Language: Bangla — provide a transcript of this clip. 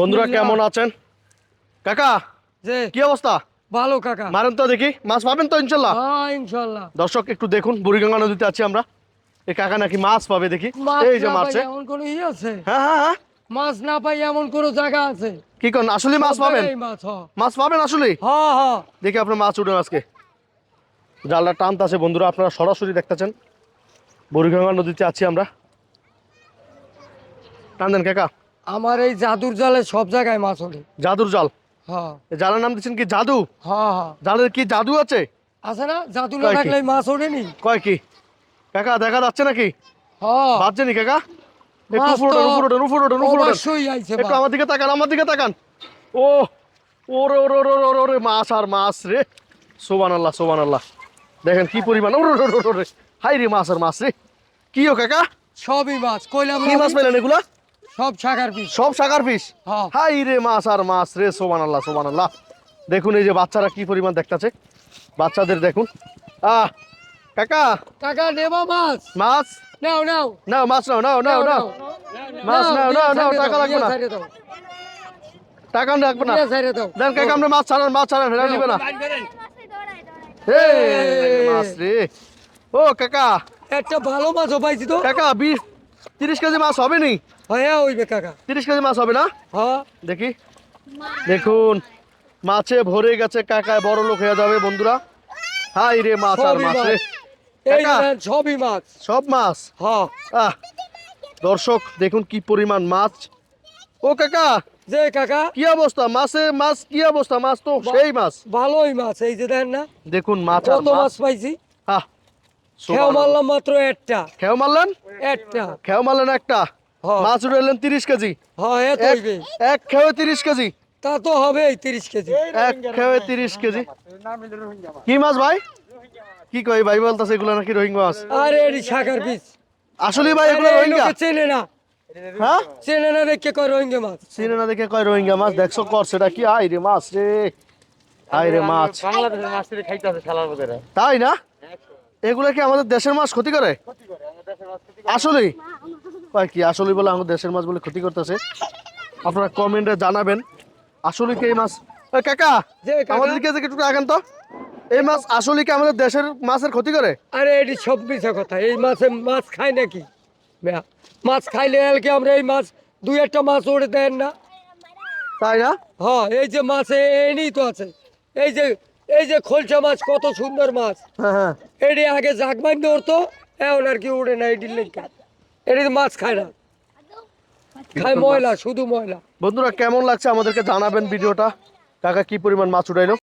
বন্ধুরা কেমন আছেন? কাকা যে কি অবস্থা? ভালো কাকা। মারেন তো দেখি মাছ পাবেন তো ইনশাল্লাহ? হ্যাঁ ইনশাল্লাহ। দর্শক একটু দেখুন বুড়িগঙ্গা নদীতে আছি আমরা। এই কাকা নাকি মাছ পাবে দেখি। এই যে মারছে এমন কোনো ই আছে? হ্যাঁ হ্যাঁ হ্যাঁ। মাছ না পাই এমন কোনো জায়গা আছে? কি কোন আসলে মাছ পাবেন? মাছ পাবেন আসলে হ্যাঁ হ্যাঁ। দেখি আপনার মাছ উঠেন আজকে। জালটা টানতাছে বন্ধুরা আপনারা সরাসরি দেখতেছেন। বুড়িগঙ্গা নদীতে আছি আমরা। টান দেন কাকা। আমার এই জাদুর জালে সব জায়গায় মাছ ওঠে। জাদুর জাল? হ্যাঁ। এই জালের নাম দিচ্ছেন কি জাদু? হ্যাঁ হ্যাঁ। জালের কি জাদু আছে? আছে না? জাদু না কয় কি? থাকলে মাছ ওঠেনি। কয় কি? কাকা দেখা যাচ্ছে নাকি? হ্যাঁ। বাজছে নি কাকা? একটু মাছ উপরে তো ওঠেন, উপরে ওঠেন, উপরে ওঠেন, উপরে ওঠেন। অবশ্যই আইছে একটু মাছ। আমার দিকে তাকান আমার দিকে তাকান। ও ওরে ওরে ওরে ওরে ওরে, ওরে মাছ আর মাছ রে। সোবান আল্লাহ সোবান আল্লাহ দেখেন কি পরিমাণ ওরে ওরে ওরে, ওরে হাই রে মাছ আর মাছ রে। কি ও কাকা? সবই মাছ কইলাম কি মাছ পেলেন এগুলা? সব শাখার পিস সব সাগার পিস হ্যাঁ। হাই রে মাছ আর মাছ রে সোবান আল্লাহ সোবান আল্লাহ দেখুন এই যে বাচ্চারা কি পরিমাণ দেখতাছে। বাচ্চাদের দেখুন। আহ কাকা। কাকা নেবা মাছ। মাছ? নাও নাও। নাও মাছ নাও নাও নাও নাও। মাছ নাও নাও নাও টাকা লাগবে না। টাকা রাখবে না। দেন কাকা আমরা মাছ ছাড়ান মাছ ছাড়ান হেরা নিবে না। হে মাছ রে। ও কাকা। একটা ভালো মাছও পাইছি তো। কাকা বিশ তিরিশ কেজি মাছ হবে নি? হ্যাঁ হইবে কাকা। তিরিশ কেজি মাছ হবে না? হ্যাঁ। দেখি। দেখুন মাছে ভরে গেছে কাকায় বড় লোক হয়ে যাবে বন্ধুরা। হাই রে মাছ আর মাছ। রে এই সবই মাছ। সব মাছ? হ্যাঁ। দর্শক দেখুন কি পরিমাণ মাছ। ও কাকা যে কাকা কি অবস্থা? মাছে মাছ কি অবস্থা? মাছ তো সেই মাছ। ভালোই মাছ এই যে দেখেন না? দেখুন মাছ আর মাছ। পাইছি? আহ খেও মারলাম মাত্র একটা। খেও মারলেন? একটা। খেও মারলেন একটা। হ্যাঁ মাছ উঠাইলেন তিরিশ কেজি। হ্যাঁ এক খেয়ে তিরিশ কেজি। তা তো হবেই তিরিশ কেজি। এক খেয়ে তিরিশ কেজি। কি মাছ ভাই? কি কই ভাই বলতেছে এগুলো নাকি রোহিঙ্গা মাছ? আরে এটি শাখার পিস আসলে ভাই এগুলো রোহিঙ্গা? চেনে না। হ্যাঁ? চেনে না দেখে কয় রোহিঙ্গা মাছ। চিনে না দেখে কয় রোহিঙ্গা মাছ? দেখছ কর সেটা কি? আই রে মাছ রে। আই রে মাছ। বাংলাদেশের মাছ থেকে খাইতে শালার বোধেরা তাই না? এগুলো কি আমাদের দেশের মাছ ক্ষতি করে আসলে কি আসলে বলে আমাদের দেশের মাছ বলে ক্ষতি করতেছে। আপনারা কমেন্টে জানাবেন আসলে কি এই মাছ? কাকা আমাদের দিকে একটু আগান তো। এই মাছ আসলে কি আমাদের দেশের মাছের ক্ষতি করে? আরে এটি সব মিছা কথা। এই মাছে মাছ খায় নাকি? মাছ খাইলে এলকে আমরা এই মাছ দুই একটা মাছ ওড়ে দেন না? তাই না? হ্যাঁ এই যে মাছে এনি তো আছে। এই যে এই যে খোলসা মাছ কত সুন্দর মাছ। হ্যাঁ হ্যাঁ। এটি আগে জাগ বান্ধে এখন আর কি উড়ে না এটির লেখা এটি মাছ খায় না। খায় ময়লা, শুধু ময়লা। বন্ধুরা, কেমন লাগছে আমাদেরকে জানাবেন ভিডিওটা? কাকা, কি পরিমাণ মাছ উঠাইলো